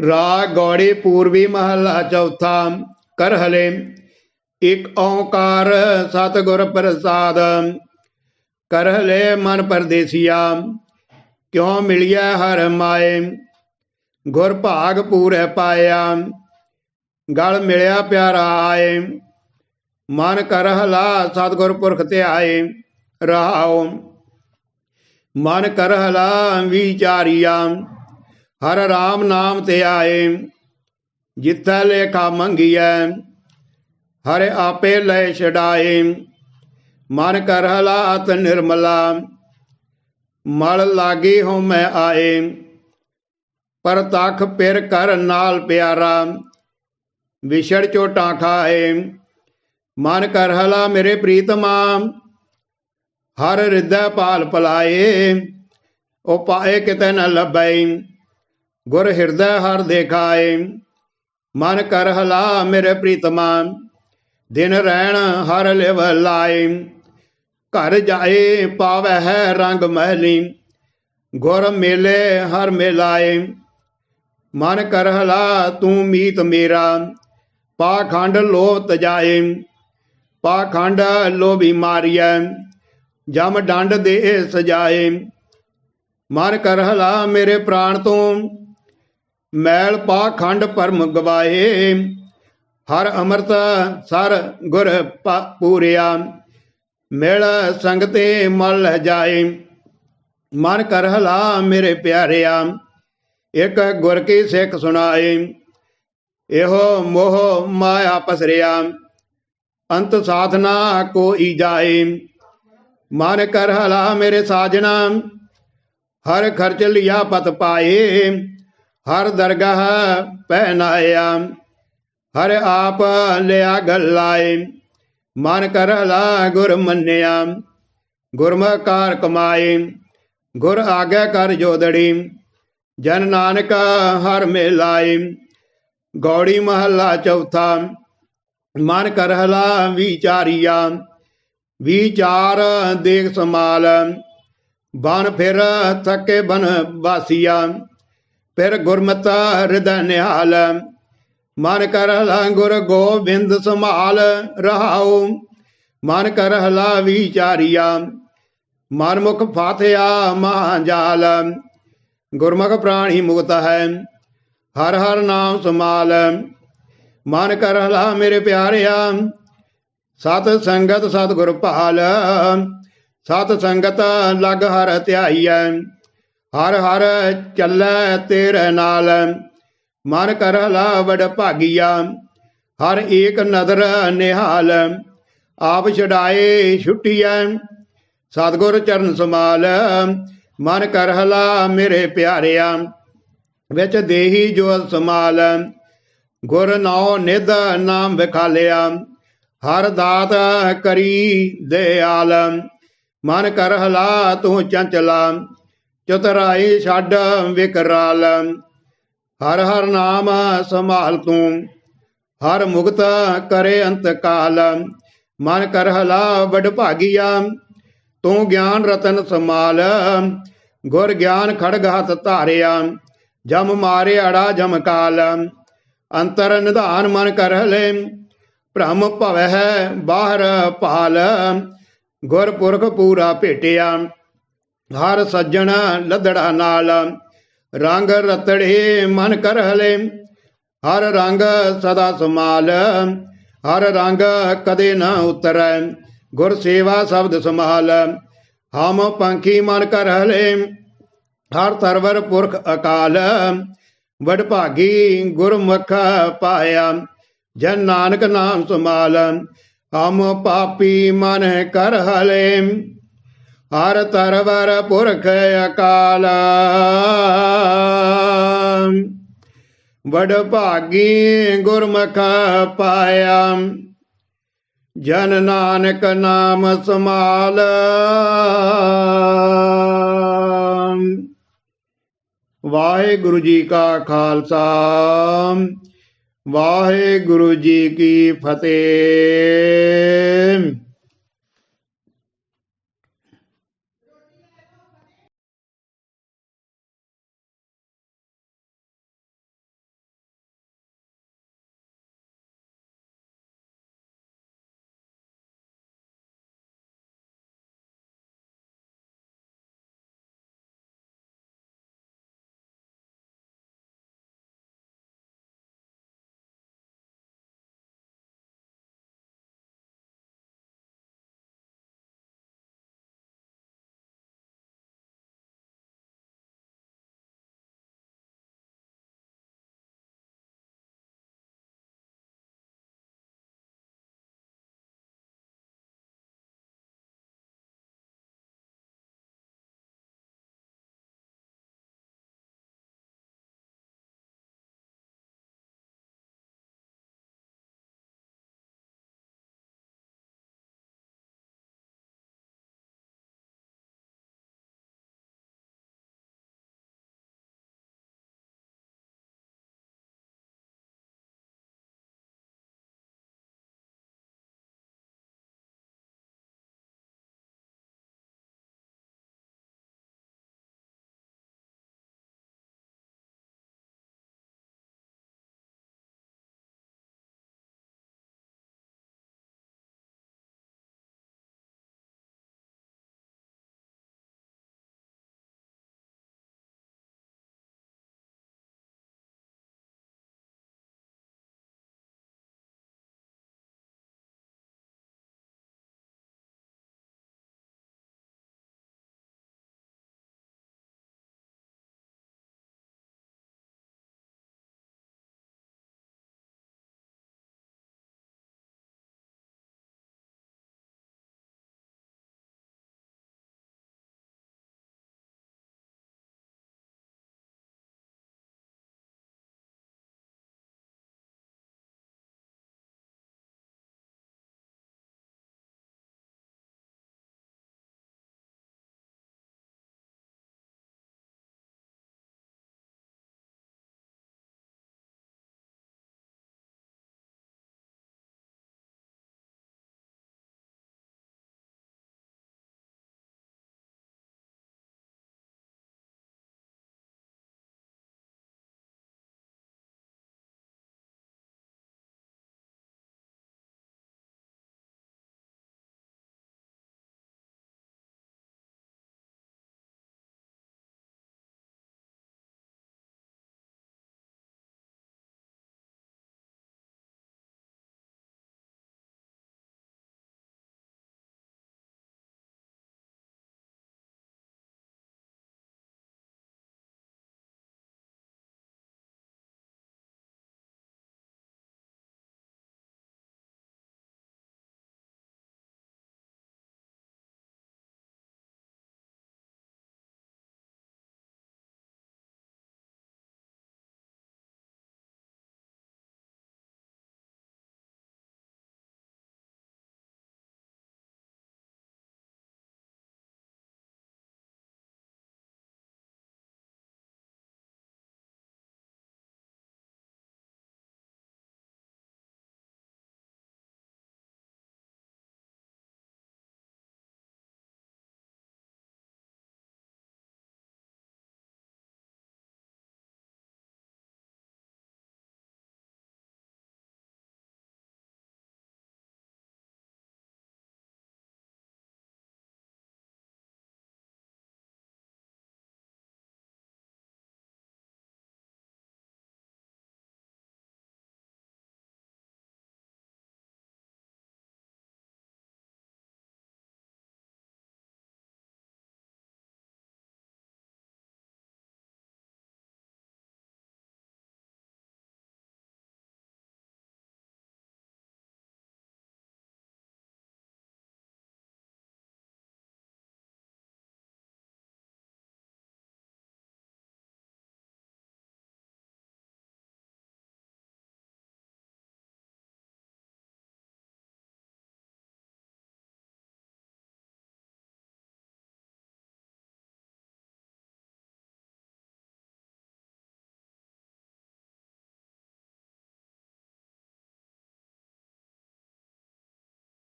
रा गौड़ी पूर्वी महला चौथा कर हले एक ओंकार सतगुर प्रसाद कर हले मन परदेसिया। क्यों मिलिया हर माए? गुर भाग पूरे पाया। गल मिलिया प्यारा आए। मन कर हला सतगुर पुरख ते आए। रहाओ। मन कर हला विचारिया ਹਰ ਰਾਮ ਨਾਮ ਤੇ ਆਏ ਜਿੱਥੈ ਲੇਖਾ ਮੰਗੀਐ ਹਰ ਆਪੇ ਲੈ ਛਡਾਏ ਮਨ ਕਰ ਹਲਾਤ ਨਿਰਮਲਾ ਮਲ ਲਾਗੀ ਹਉ ਮੈਂ ਆਏ ਪਰ ਤਖ ਪਿਰ ਕਰ ਨਾਲ ਪਿਆਰਾ ਵਿਛੜ ਝੋਟਾਂ ਖਾਏ ਮਨ ਕਰ ਹਲਾ ਮੇਰੇ ਪ੍ਰੀਤਮਾ ਹਰ ਹਿਰਦੈ ਪਾਲ ਪਲਾਏ ਉਹ ਪਾਏ ਕਿਤੇ ਨ ਲੱਭੈ ਗੁਰ ਹਿਰਦੈ ਹਰ ਦੇਖਾਏ, ਮਨ ਕਰ ਹਲਾ ਮੇਰੇ ਪ੍ਰੀਤਮਾ ਦਿਨ ਰਹਿਣ ਹਰ ਲਿਵ ਲਾਏ। ਘਰ ਜਾਏ ਪਾਵੈ ਹੈ ਰੰਗ ਮਹਿਲੀ, ਗੁਰ ਮੇਲੇ ਹਰ ਮੇਲਾਏ। ਮਨ ਕਰ ਹਲਾ ਤੂੰ ਮੀਤ ਮੇਰਾ, ਪਾਖੰਡ ਲੋਭ ਤਜਾਏ ਪਾਖੰਡ ਲੋਭੀ ਮਾਰੀਐ, ਜਮ ਡੰਡ ਦੇ ਸਜਾਏ। ਮਨ ਕਰ ਹਲਾ ਮੇਰੇ ਪ੍ਰਾਣ ਤੋਂ मैल पाखंड परम गवाए हर अमृत सर गुर पूरिया। मेल संगते मल जाए। मन कर हला मेरे प्यारिया। एक गुर की सिख सुनाए। एहो मोह माया पसरिया। अंत साधना को ई जाए। मन कर हला मेरे साजना। हर खर्च लिया पत पाए। हर दरगाह पहनाया हर आप लिया गलाए मन कर ला गुर गुरम गुरमकार कमाए गुर आगे कर जोदड़ी जन नानक हर मेलाए गौड़ी महला चौथा मन करहला विचारिया विचार देख समाल बन फिर थके बन बासिया ਵਾਸੀਆ ਫਿਰ ਗੁਰਮਤਿ ਹਿਰਦੈ ਨਿਹਾਲ ਮਨ ਕਰ ਹਲਾ ਗੁਰ ਗੋਬਿੰਦ ਸੰਭਾਲ ਰਹਾਉ ਮਨ ਕਰ ਹਲਾ ਵਿਚਾਰੀਆ ਮਨ ਮੁਖ ਫਾਥਿਆ ਮਹਾਜਾਲ ਗੁਰਮੁਖ ਪ੍ਰਾਣੀ ਮੁਕਤ ਹੈ ਹਰ ਹਰ ਨਾਮ ਸਮਾਲ ਮਨ ਕਰ ਹਲਾ ਮੇਰੇ ਪਿਆਰਿਆ ਸਤ ਸੰਗਤ ਸਤ ਗੁਰ ਭਾਲ ਸਤ ਸੰਗਤ ਲਗ ਹਰ ਧਿਆਈਐ ਹਰ ਹਰ ਚੱਲੈ ਤੇਰੇ ਨਾਲ। ਮਨ ਕਰ ਹਲਾ ਵਡ ਭਾਗੀਆ, ਹਰ ਏਕ ਨਦਰ ਨਿਹਾਲ। ਆਪ ਛਡਾਏ ਛੁੱਟੀਐ, ਸਤਿਗੁਰ ਚਰਨ ਸਮਾਲ ਮਨ ਕਰ ਹਲਾ ਮੇਰੇ ਪਿਆਰਿਆ, ਵਿੱਚ ਦੇਹੀ ਜੋ ਸਮਾਲ ਗੁਰ ਨਾਉ ਨਿਧ ਨਾਮ ਵਿਖਾਲਿਆ, ਹਰ ਦਾਤ ਕਰੀ ਦੇ ਆਲਮ ਮਨ ਕਰ ਹਲਾ ਤੂੰ ਚੰਚਲਾ ਚਤਰਾਈ ਛੱਡ ਵਿਕਰਾਲ। ਹਰ ਹਰ ਨਾਮ ਸੰਭਾਲ ਤੂੰ, ਹਰ ਮੁਕਤ ਕਰੇ ਅੰਤ ਕਾਲ ਮਨ ਕਰ ਹਲਾ ਵਡ ਭਾਗੀਆ, ਤੂੰ ਗਿਆਨ ਰਤਨ ਸਮਾਲ ਗੁਰ ਗਿਆਨ ਖੜਗ ਹੱਥ ਧਾਰਿਆ, ਜਮ ਮਾਰੇ ਅੜਾ ਜਮ ਕਾਲ। ਅੰਤਰ ਨਿਧਾਨ ਮਨ ਕਰ ਹਲੇ, ਭ੍ਰਮ ਭਵੈ ਬਾਹਰ ਭਾਲ। ਗੁਰ ਪੁਰਖ ਪੂਰਾ ਭੇਟਿਆ ਹਰ ਸੱਜਣ ਲੱਦੜਾ ਨਾਲ, ਰੰਗ ਰਤੜੇ ਮਨ ਕਰ ਹਲੇ ਹਰ ਰੰਗ ਸਦਾ ਸਮਾਲ ਹਰ ਰੰਗ ਕਦੇ ਨਾ ਉਤਰੈ। ਗੁਰ ਸੇਵਾ ਸ਼ਬਦ ਸਮਾਲ ਹਮ ਪੰਖੀ ਮਨ ਕਰ ਹਲੇ ਹਰ ਤਰਵਰ ਪੁਰਖ ਅਕਾਲ, ਵਡ ਭਾਗੀ ਗੁਰਮੁਖ ਪਾਇਆ। ਜਨ ਨਾਨਕ ਨਾਮ ਸਮਾਲ ਹਮ ਪਾਪੀ ਮਨ ਕਰ ਹਲੇ हर तरवर पुरख अकाल बड़ भागी गुरमुख पाया जन नानक नाम समाल। वाहेगुरु जी का खालसा। वाहे गुरु जी की फतेह।